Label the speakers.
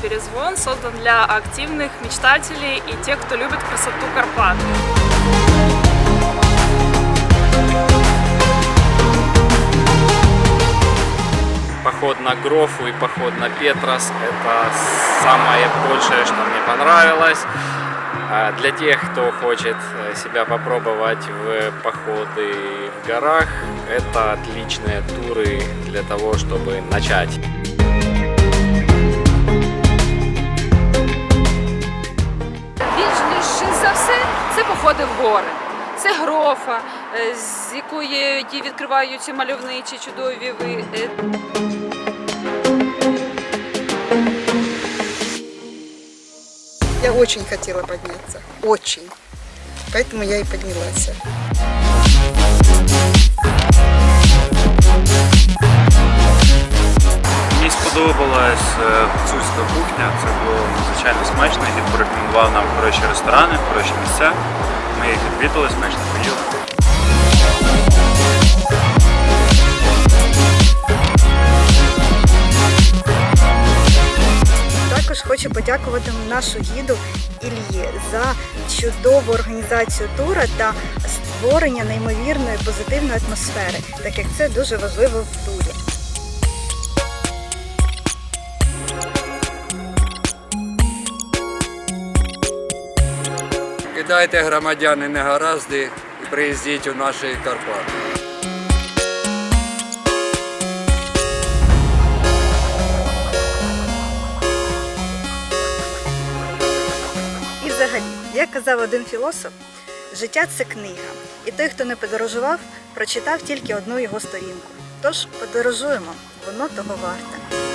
Speaker 1: «Перезвон» создан для активных мечтателей и тех, кто любит красоту Карпат.
Speaker 2: Поход на Грофу и поход на Петрос – это самое большее, что мне понравилось. А Для тех, кто хочет э, себя попробовать в походы в горах, это отличные туры для того, чтобы начать.
Speaker 3: Це в гори. Це грофа, е, з якої відкриваються мальовничі чудові види.
Speaker 4: Я очень хотела подняться. Очень. Поэтому я и поднялась.
Speaker 5: Сподобалась е, гуцульська кухня, це було надзвичайно смачно. Гід порекомендував нам хороші ресторани, хороші місця. Ми їх відвідали, смачно поїли.
Speaker 6: Також хочу подякувати нашу гіду Ільї за чудову організацію тура та створення неймовірної позитивної атмосфери, так як це дуже важливо в турі.
Speaker 7: Кидайте громадяни негаразди і приїздіть у наші Карпати.
Speaker 6: І взагалі, як казав один філософ, життя це книга, і той, хто не подорожував, прочитав тільки одну його сторінку. Тож подорожуємо, воно того варте.